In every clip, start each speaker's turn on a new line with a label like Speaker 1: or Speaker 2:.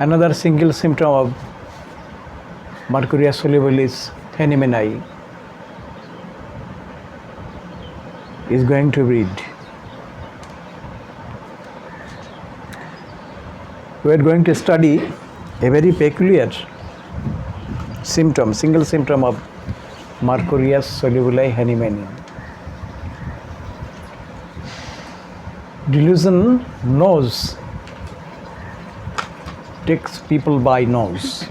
Speaker 1: Another single symptom of mercury soluble is anemia is going to breed. We are going to study a very peculiar symptom, single symptom of Mercuria solubuli hanimania. Delusion knows takes people by nose.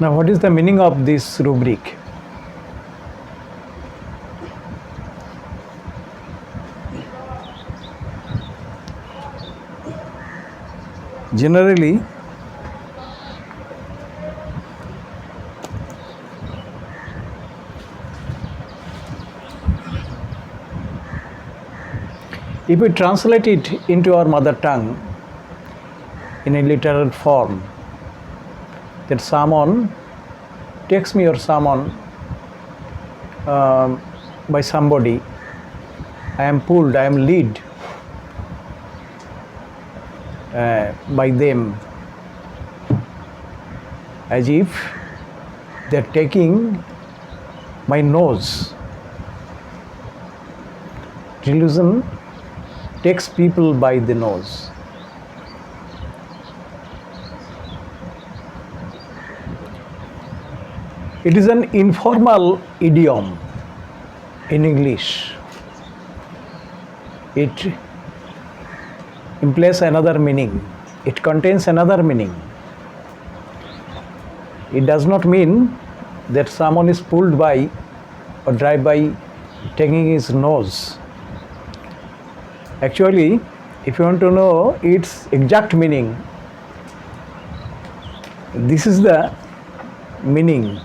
Speaker 1: Now, what is the meaning of this rubric? Generally, If we translate it into our mother tongue in a literal form, that someone takes me or someone uh, by somebody, I am pulled, I am led uh, by them as if they are taking my nose. Delusion takes people by the nose. It is an informal idiom in English. It implies another meaning, it contains another meaning. It does not mean that someone is pulled by or drive by taking his nose Actually, if you want to know its exact meaning, this is the meaning.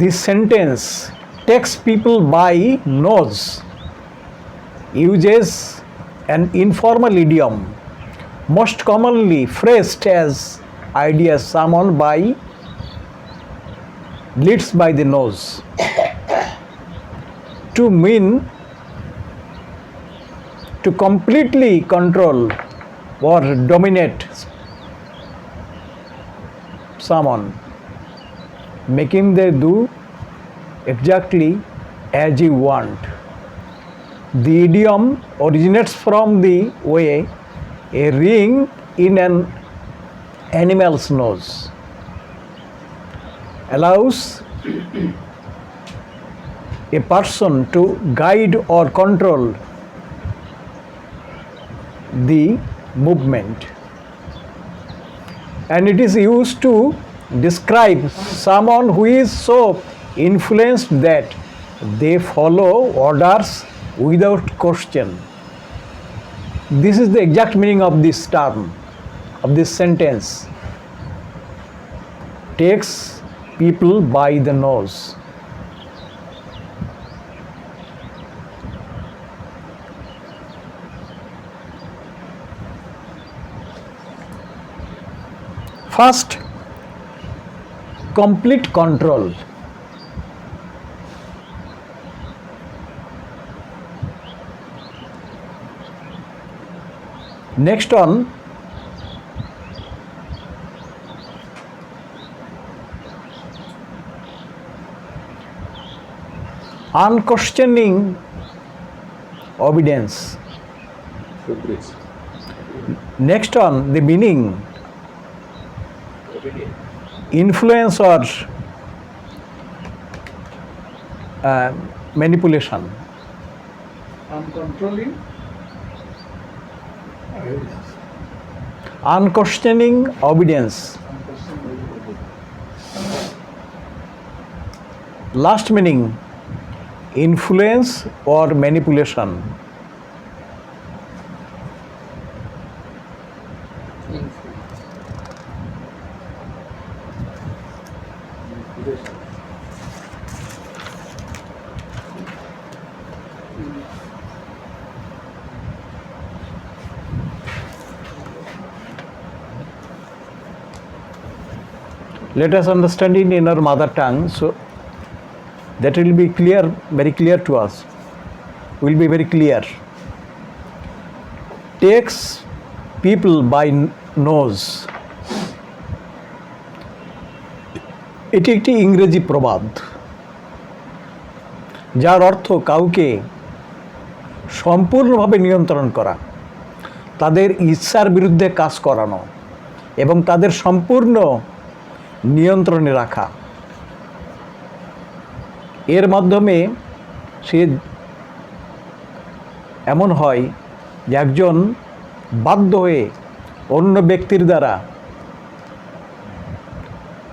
Speaker 1: This sentence takes people by nose, uses an informal idiom, most commonly phrased as ideas summoned by leads by the nose to mean to completely control or dominate someone, making them do exactly as you want. The idiom originates from the way a ring in an animal's nose allows a person to guide or control the movement and it is used to describe someone who is so influenced that they follow orders without question. This is the exact meaning of this term, of this sentence. Takes people by the nose. First complete control next on unquestioning obedience. Next on the meaning influence or um, manipulation.
Speaker 2: Uncontrolling obedience.
Speaker 1: Unquestioning obedience. Last meaning, influence or manipulation. let us understand in inner mother tongue so that will be clear very clear to us will be very clear takes people by nose এটি একটি ইংরেজি প্রবাদ যার অর্থ কাউকে সম্পূর্ণভাবে নিয়ন্ত্রণ করা তাদের ইচ্ছার বিরুদ্ধে কাজ করানো এবং তাদের সম্পূর্ণ নিয়ন্ত্রণে রাখা এর মাধ্যমে সে এমন হয় যে একজন বাধ্য হয়ে অন্য ব্যক্তির দ্বারা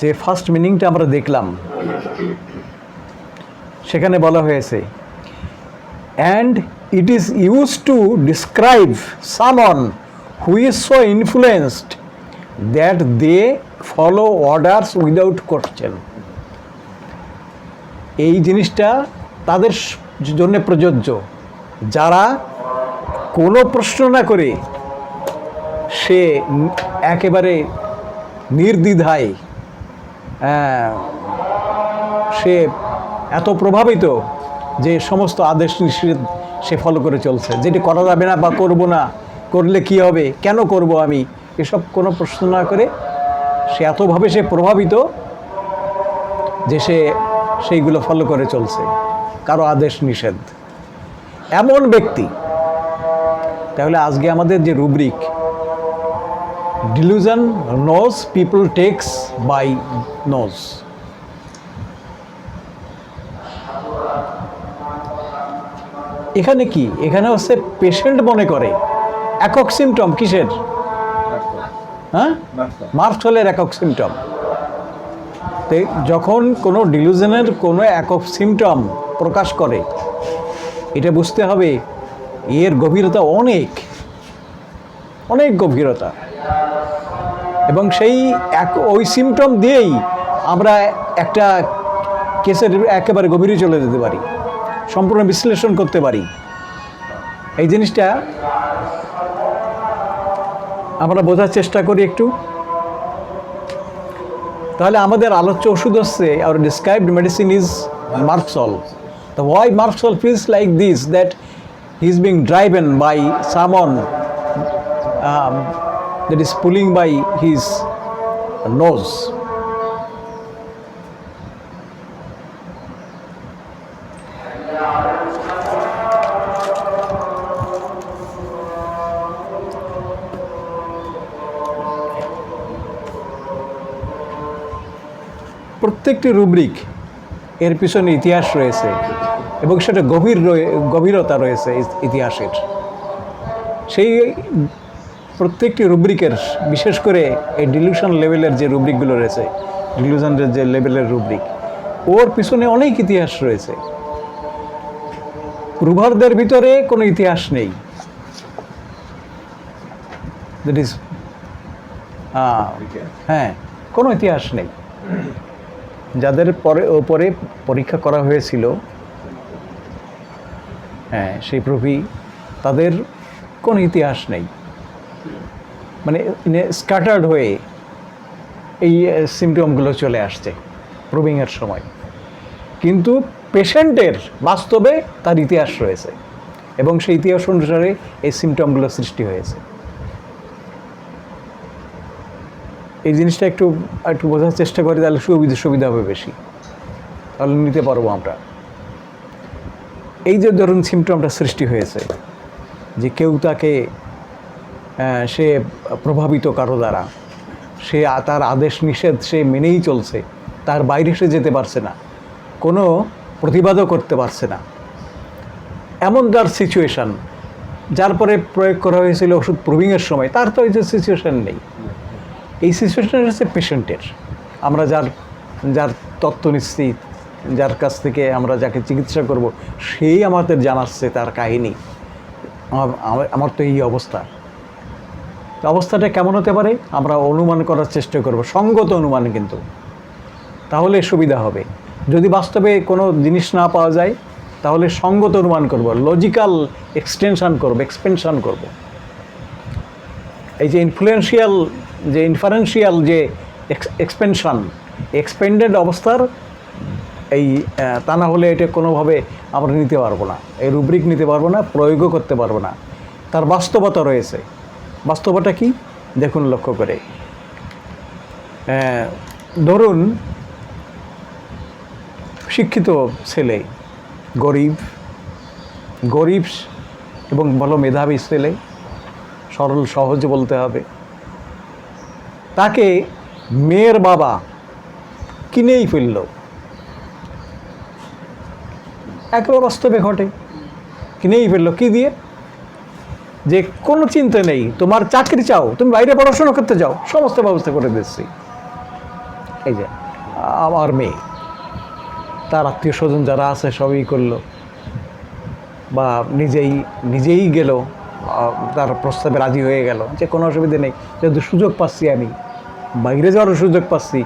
Speaker 2: যে
Speaker 1: ফার্স্ট মিনিংটা আমরা দেখলাম সেখানে বলা হয়েছে and it is use to describe someone who is so influenced that they follow orders without question এই জিনিসটা তাদের জন্য প্রযোজ্য যারা কোনো প্রশ্ন না করে সে একেবারে নির্দ্বিধায় হ্যাঁ। সে এত প্রভাবিত যে সমস্ত আদেশ নিষেধ সে ফলো করে চলছে যেটি করা যাবে না বা করব না করলে কি হবে কেন করব আমি এসব কোনো প্রশ্ন না করে সে এতভাবে সে প্রভাবিত যে সে সেইগুলো ফলো করে চলছে কারো আদেশ নিষেধ এমন ব্যক্তি তাহলে আজকে আমাদের যে rubric delusion knows people takes by nose এখানে কি এখানে হচ্ছে পেশেন্ট মনে করে একক সিমটম কিসের হ্যাঁ মার্কসলের একক সিমটম যখন কোনো ডিলুজনের কোনো একক সিমটম প্রকাশ করে এটা বুঝতে হবে এর গভীরতা অনেক অনেক গভীরতা এবং সেই এক ওই সিমটম দিয়েই আমরা একটা কেসের একেবারে গভীরে চলে যেতে পারি সম্পূর্ণ বিশ্লেষণ করতে পারি এই জিনিসটা আমরা বোঝার চেষ্টা করি একটু তাহলে আমাদের আলোচ্য ওষুধ হচ্ছে আর described medicine is Marksol the why Marksol feels like this that he is being driven by someone that is pulling by his nose. প্রত্যেকটি রুব্রিক এর পিছনে ইতিহাস রয়েছে এবং সেটা গভীর গভীরতা রয়েছে ইতিহাসের সেই প্রত্যেকটি রুব্রিকের বিশেষ করে এই ডিলিউশন লেভেলের যে রুব্রিকগুলো রয়েছে ডিলিউশনের যে লেভেলের রুব্রিক ওর পিছনে অনেক ইতিহাস রয়েছে রুভারদের ভিতরে কোনো ইতিহাস নেই দ্যাট ইজ হ্যাঁ কোনো ইতিহাস নেই যাদের পরে ওপরে পরীক্ষা করা হয়েছিল হ্যাঁ সেই প্রভি তাদের কোনো ইতিহাস নেই মানে স্কাটার্ড হয়ে এই সিমটমগুলো চলে আসছে প্রুভিংয়ের সময় কিন্তু পেশেন্টের বাস্তবে তার ইতিহাস রয়েছে এবং সেই ইতিহাস অনুসারে এই সিমটমগুলো সৃষ্টি হয়েছে এই জিনিসটা একটু একটু বোঝার চেষ্টা করি তাহলে সুবিধা সুবিধা হবে বেশি তাহলে নিতে পারবো আমরা এই যে ধরুন সিমটমটা সৃষ্টি হয়েছে যে কেউ তাকে সে প্রভাবিত কারো দ্বারা সে তার আদেশ নিষেধ সে মেনেই চলছে তার বাইরে সে যেতে পারছে না কোনো প্রতিবাদও করতে পারছে না এমন তার সিচুয়েশান যার পরে প্রয়োগ করা হয়েছিল ওষুধ প্রুভিংয়ের সময় তার তো এই যে সিচুয়েশান নেই এই সিচুয়েশান হচ্ছে পেশেন্টের আমরা যার যার তত্ত্ব নিশ্চিত যার কাছ থেকে আমরা যাকে চিকিৎসা করব সেই আমাদের জানাচ্ছে তার কাহিনী আমার তো এই অবস্থা অবস্থাটা কেমন হতে পারে আমরা অনুমান করার চেষ্টা করব সঙ্গত অনুমান কিন্তু তাহলে সুবিধা হবে যদি বাস্তবে কোনো জিনিস না পাওয়া যায় তাহলে সঙ্গত অনুমান করব লজিক্যাল এক্সটেনশান করব এক্সপেনশান করব এই যে ইনফ্লুয়েন্সিয়াল যে ইনফারেন্সিয়াল যে এক্সপেনশান এক্সপেন্ডেড অবস্থার এই তা না হলে এটা কোনোভাবে আমরা নিতে পারবো না এই রুব্রিক নিতে পারবো না প্রয়োগও করতে পারবো না তার বাস্তবতা রয়েছে বাস্তবতা কি দেখুন লক্ষ্য করে ধরুন শিক্ষিত ছেলে গরিব গরিব এবং ভালো মেধাবী ছেলে সরল সহজ বলতে হবে তাকে মেয়ের বাবা কিনেই ফেলল একেবারে বাস্তবে ঘটে কিনেই ফেললো কী দিয়ে যে কোনো চিন্তা নেই তোমার চাকরি চাও তুমি বাইরে পড়াশোনা করতে যাও সমস্ত ব্যবস্থা করে দিচ্ছি এই যে আমার মেয়ে তার আত্মীয় স্বজন যারা আছে সবই করলো বা নিজেই নিজেই গেল তার প্রস্তাবে রাজি হয়ে গেল যে কোনো অসুবিধা নেই যেহেতু সুযোগ পাচ্ছি আমি বাইরে যাওয়ার সুযোগ পাচ্ছি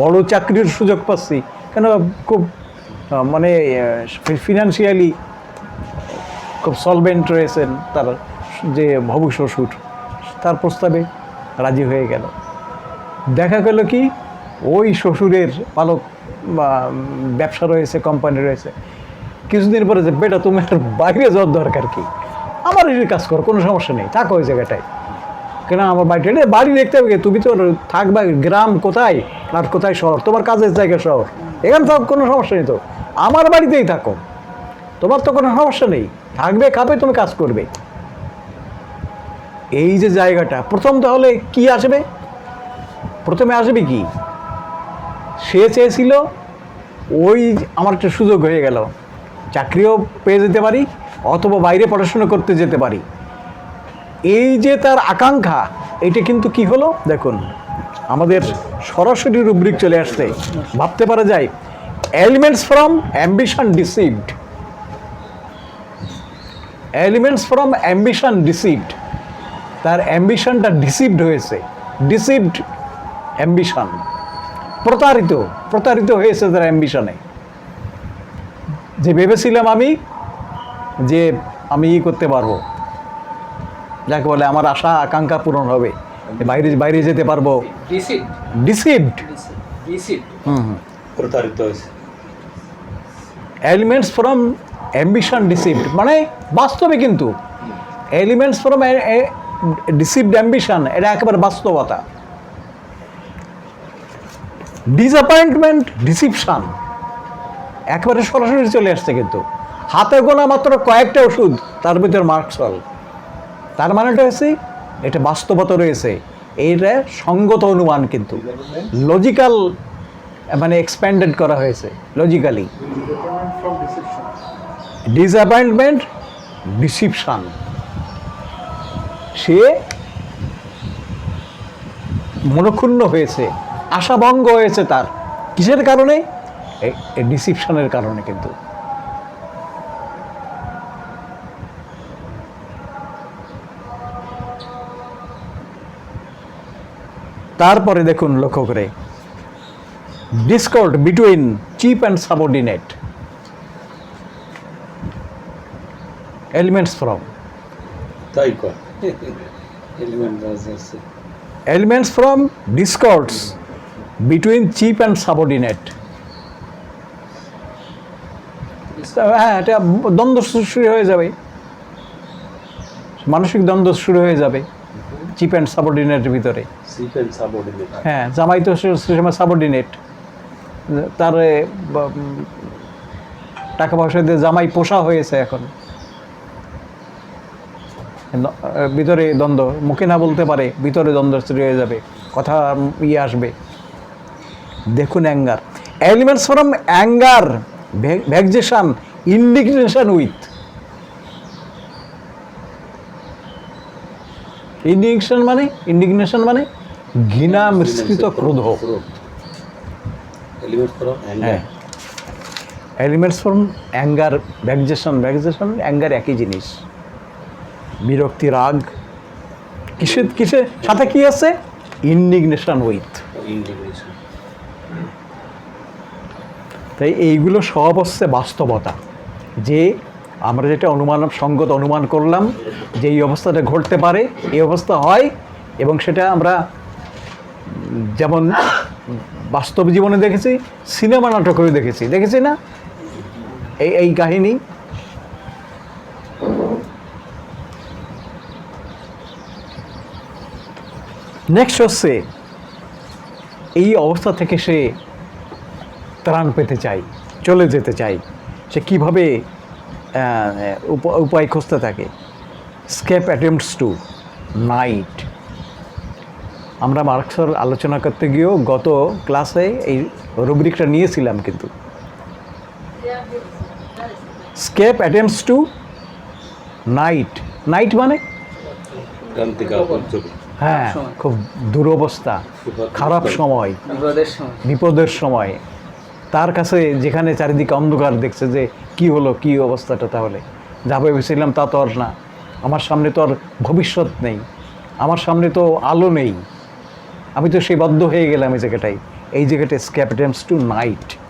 Speaker 1: বড় চাকরির সুযোগ পাচ্ছি কেন খুব মানে ফিনান্সিয়ালি খুব সলভেন্ট রয়েছেন তারা যে শ্বশুর তার প্রস্তাবে রাজি হয়ে গেল দেখা গেল কি ওই শ্বশুরের পালক বা ব্যবসা রয়েছে কোম্পানি রয়েছে কিছুদিন পরে যে বেটা তুমি আর বাইরে যাওয়ার দরকার কি আমার এটির কাজ করো কোনো সমস্যা নেই থাকো ওই জায়গাটায় কেন আমার বাড়িটা এটা বাড়ি দেখতে হবে তুমি তো থাকবা গ্রাম কোথায় আর কোথায় শহর তোমার কাজের জায়গা শহর এখানে থাক কোনো সমস্যা নেই তো আমার বাড়িতেই থাকো তোমার তো কোনো সমস্যা নেই থাকবে খাবে তুমি কাজ করবে এই যে জায়গাটা প্রথম তাহলে কি আসবে প্রথমে আসবে কি সে চেয়েছিল ওই আমার একটা সুযোগ হয়ে গেল চাকরিও পেয়ে যেতে পারি অথবা বাইরে পড়াশুনো করতে যেতে পারি এই যে তার আকাঙ্ক্ষা এটা কিন্তু কি হলো দেখুন আমাদের সরাসরি রুব্রিক চলে আসছে ভাবতে পারা যায় elements from ambition deceived elements from ambition deceived তার অ্যাম্বিশনটা ডিসিভড হয়েছে ডিসিভড অ্যাম্বিশন প্রতারিত প্রতারিত হয়েছে তার অ্যাম্বিশনে যে ভেবেছিলাম আমি যে আমি ই করতে পারবো যাকে বলে আমার আশা আকাঙ্ক্ষা পূরণ হবে বাইরে বাইরে যেতে পারবো ডিসিভড হুম
Speaker 3: প্রতারিত হয়েছে
Speaker 1: এলিমেন্টস ফ্রম অ্যাম্বিশন ডিসিভড মানে বাস্তবে কিন্তু এলিমেন্টস ফ্রম ডিসিভড অ্যাম্বিশন এটা একেবারে বাস্তবতা ডিসঅ্যাপয়েন্টমেন্ট ডিসিপশান একেবারে সরাসরি চলে আসছে কিন্তু হাতে গোনা মাত্র কয়েকটা ওষুধ তার ভিতরে মার্কসল তার মানেটা হয়েছে এটা বাস্তবতা রয়েছে এইটা সঙ্গত অনুমান কিন্তু লজিক্যাল মানে এক্সপ্যান্ডেড করা হয়েছে লজিক্যালি ডিসঅ্যাপয়েন্টমেন্ট ডিসিপশান সে মনক্ষুণ্ণ হয়েছে আশাভঙ্গ হয়েছে তার কিসের কারণে ডিসিপশনের কারণে কিন্তু তারপরে দেখুন লক্ষ্য করে discord between chief and subordinate elements from
Speaker 3: তাই কয়
Speaker 1: elements from discords between chief and subordinate হ্যাঁ এটা দ্বন্দ্ব শুরু হয়ে যাবে মানসিক দ্বন্দ্ব শুরু হয়ে যাবে চিপ অ্যান্ড সাবঅর্ডিনেটের ভিতরে হ্যাঁ জামাই তো সে সময় সাবঅর্ডিনেট তার টাকা পয়সা দিয়ে জামাই পোষা হয়েছে এখন ভিতরে দ্বন্দ্ব মুখে না বলতে পারে ভিতরে দ্বন্দ্ব হয়ে যাবে কথা ইয়ে আসবে দেখুন anger elements from anger vexation indignation with indignation মানে ইন্ডিগনেশন মানে ঘৃণা মিশ্রিত ক্রোধ
Speaker 3: elements from
Speaker 1: anger vexation vexation anger একই জিনিস বিরক্তি রাগ কিসে কিসে সাথে কি আছে ইন্ডিগনেশন উইথ তাই এইগুলো সব হচ্ছে বাস্তবতা যে আমরা যেটা অনুমান সঙ্গত অনুমান করলাম যে এই অবস্থাটা ঘটতে পারে এই অবস্থা হয় এবং সেটা আমরা যেমন বাস্তব জীবনে দেখেছি সিনেমা নাটকেও দেখেছি দেখেছি না এই এই কাহিনী নেক্সট হচ্ছে এই অবস্থা থেকে সে ত্রাণ পেতে চায় চলে যেতে চায় সে কীভাবে উপায় খুঁজতে থাকে স্কেপ অ্যাটেম্পটস টু নাইট আমরা মার্কসর আলোচনা করতে গিয়েও গত ক্লাসে এই রুব্রিকটা নিয়েছিলাম কিন্তু escape attempts to night night মানে হ্যাঁ খুব দুরবস্থা খারাপ সময়
Speaker 4: বিপদের সময়
Speaker 1: তার কাছে যেখানে চারিদিকে অন্ধকার দেখছে যে কি হলো কি অবস্থাটা তাহলে যা ভেবেছিলাম তা তো আর না আমার সামনে তো আর ভবিষ্যৎ নেই আমার সামনে তো আলো নেই আমি তো সেই বাধ্য হয়ে গেলাম এই জায়গাটাই এই জায়গাটা স্ক্যাপটেমস টু নাইট